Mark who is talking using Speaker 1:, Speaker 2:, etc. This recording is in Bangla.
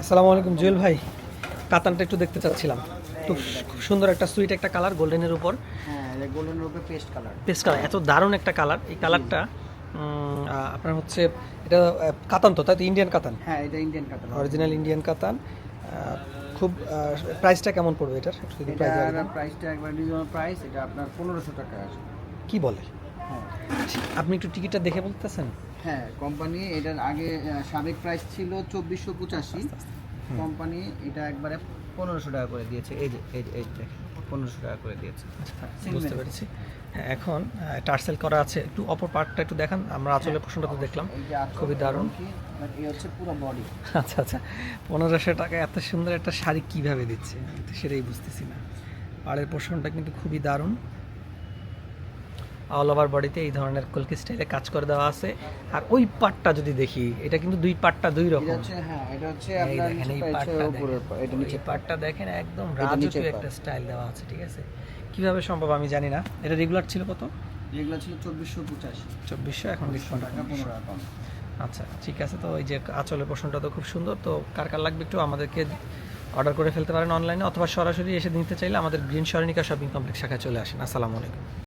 Speaker 1: আসসালামু আলাইকুম জুয়েল ভাই। কাতানটা একটু দেখতে চাচ্ছিলাম। খুব খুব সুন্দর একটা সুইট একটা কালার গোল্ডেনের উপর।
Speaker 2: হ্যাঁ এটা গোল্ডেন রূপে পেস্ট কালার।
Speaker 1: পেস্ট কালার এত দারুণ একটা কালার। এই কালারটা আপনার হচ্ছে এটা কাতান তো তাই তো ইন্ডিয়ান কাতান?
Speaker 2: হ্যাঁ এটা ইন্ডিয়ান কাতান।
Speaker 1: অরিজিনাল ইন্ডিয়ান কাতান। খুব প্রাইসটা কেমন পড়বে এটার?
Speaker 2: প্রাইসটা একবার প্রাইস এটা আপনার পনেরোশো টাকা আসবে।
Speaker 1: কি বলে? আপনি একটু টিকিটটা দেখে বলতেছেন?
Speaker 2: হ্যাঁ কোম্পানি এটার আগে সাবেক প্রাইস ছিল চব্বিশশো পঁচাশি। কোম্পানি এটা একবারে পনেরোশো টাকা করে দিয়েছে। এই যে এই যে এই দেখেন পনেরোশো টাকা করে দিয়েছে।
Speaker 1: বুঝতে পেরেছি। হ্যাঁ এখন টার্সেল করা আছে। একটু অপর পার্টটা একটু দেখান আমরা আচলের পোষণটা তো দেখলাম। খুবই দারুণ।
Speaker 2: কি but এই হচ্ছে পুরো বডি
Speaker 1: আচ্ছা আচ্ছা। পনেরোশো টাকা এত সুন্দর একটা শাড়ি কীভাবে দিচ্ছে? সেটাই বুঝতেছি না। পাড়ের পোষণটা কিন্তু খুবই দারুণ। অল ওভার বডিতে এই ধরনের কলকি স্টাইলে কাজ করে দেওয়া আছে। আর ওই পাটটা যদি দেখি এটা কিন্তু দুই পাটটা দুই রকম।
Speaker 2: হ্যাঁ এটা হচ্ছে
Speaker 1: এই
Speaker 2: আপনার
Speaker 1: দেখেন এই পাটটা এই পাটটা দেখেন একদম রাজকীয় একটা স্টাইল দেওয়া আছে ঠিক আছে? কীভাবে সম্ভব আমি জানি না। এটা রেগুলার ছিল কত?
Speaker 2: যেগুলো ছিল চব্বিশশো পঁচাশি।
Speaker 1: চব্বিশশো এখন ডিসকাউন্ট
Speaker 2: টাকা পনেরো টাকা
Speaker 1: আচ্ছা ঠিক আছে তো এই যে আঁচলের পোষণটা তো খুব সুন্দর তো কার কার লাগবে একটু আমাদেরকে অর্ডার করে ফেলতে পারেন অনলাইনে অথবা সরাসরি এসে নিতে চাইলে আমাদের গ্রিন সরণিকা শপিং কমপ্লেক্স শাখায় চলে আসেন। আসসালামু আলাইকুম।